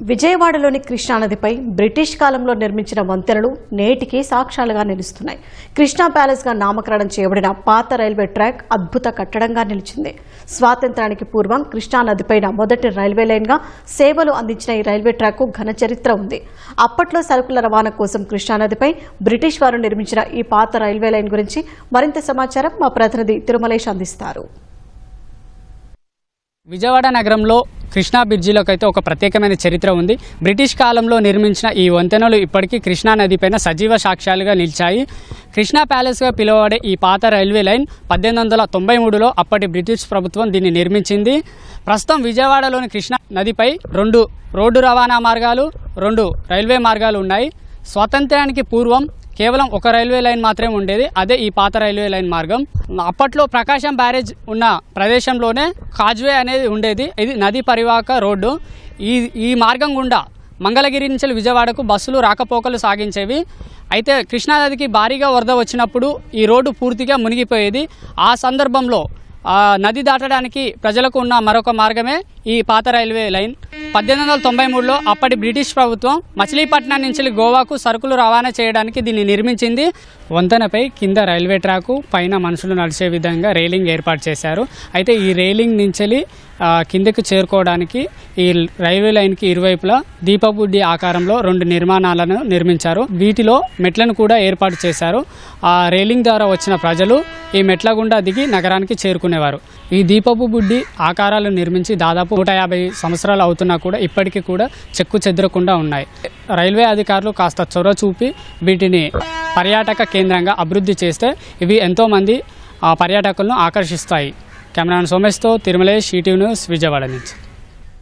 విజయవాడలోని కృష్ణానదిపై బ్రిటిష్ కాలంలో నిర్మించిన వంతెనలు నేటికి సాక్ష్యాలుగా నిలుస్తున్నాయి. కృష్ణా ప్యాలెస్గా నామకరణం చేయబడిన పాత రైల్వే ట్రాక్ అద్భుత కట్టడంగా నిలిచింది. స్వాతంత్రానికి పూర్వం కృష్ణానదిపైన మొదటి రైల్వే లైన్గా సేవలు అందించిన ఈ రైల్వే ట్రాక్ ఘన చరిత్ర ఉంది. అప్పట్లో సరుకుల రవాణా కోసం కృష్ణానదిపై బ్రిటిష్ వారు నిర్మించిన ఈ పాత రైల్వే లైన్ గురించి మరింత సమాచారం మా ప్రతినిధి తిరుమలేష్ అందిస్తారు. విజయవాడ నగరంలో కృష్ణా బ్రిడ్జిలోకి అయితే ఒక ప్రత్యేకమైన చరిత్ర ఉంది. బ్రిటిష్ కాలంలో నిర్మించిన ఈ వంతెనలు ఇప్పటికీ కృష్ణా నదిపైన సజీవ సాక్ష్యాలుగా నిలిచాయి. కృష్ణా ప్యాలెస్గా పిలువబడే ఈ పాత రైల్వే లైన్ పద్దెనిమిది వందల తొంభై మూడులో అప్పటి బ్రిటిష్ ప్రభుత్వం దీన్ని నిర్మించింది. ప్రస్తుతం విజయవాడలోని కృష్ణా నదిపై రెండు రోడ్డు రవాణా మార్గాలు రెండు రైల్వే మార్గాలు ఉన్నాయి. స్వాతంత్ర్యానికి పూర్వం కేవలం ఒక రైల్వే లైన్ మాత్రమే ఉండేది అదే ఈ పాత రైల్వే లైన్ మార్గం. అప్పట్లో ప్రకాశం బ్యారేజ్ ఉన్న ప్రదేశంలోనే కాజ్వే అనేది ఉండేది ఇది నది పరివాహక రోడ్డు. ఈ ఈ మార్గం గుండా మంగళగిరి నుంచి విజయవాడకు బస్సులు రాకపోకలు సాగించేవి. అయితే కృష్ణానదికి భారీగా వరద వచ్చినప్పుడు ఈ రోడ్డు పూర్తిగా మునిగిపోయేది. ఆ సందర్భంలో నది దాటడానికి ప్రజలకు ఉన్న మరొక మార్గమే ఈ పాత రైల్వే లైన్. పద్దెనిమిది వందల తొంభై మూడులో అప్పటి బ్రిటిష్ ప్రభుత్వం మచిలీపట్నం నుంచి గోవాకు సరుకులు రవాణా చేయడానికి దీన్ని నిర్మించింది. వంతెనపై కింద రైల్వే ట్రాకు పైన మనుషులు నడిచే విధంగా రైలింగ్ ఏర్పాటు చేశారు. అయితే ఈ రైలింగ్ నుంచి కిందకు చేరుకోవడానికి ఈ రైల్వే లైన్కి ఇరువైపులా దీపబుడ్డి ఆకారంలో రెండు నిర్మాణాలను నిర్మించారు. వీటిలో మెట్లను కూడా ఏర్పాటు చేశారు. ఆ రైలింగ్ ద్వారా వచ్చిన ప్రజలు ఈ మెట్ల గుండా దిగి నగరానికి చేరుకునేవారు. ఈ దీపపు బుడ్డి ఆకారాలు నిర్మించి దాదాపు నూట యాభై సంవత్సరాలు అవుతున్నా కూడా ఇప్పటికీ కూడా చెక్కు చెదరకుండా ఉన్నాయి. రైల్వే అధికారులు కాస్త చొరవ చూపి వీటిని పర్యాటక కేంద్రంగా అభివృద్ధి చేస్తే ఇవి ఎంతోమంది పర్యాటకులను ఆకర్షిస్తాయి. కెమెరాన్ సోమేష్తో తిరుమలేష్ ఈటీవీ న్యూస్ విజయవాడ నుంచి.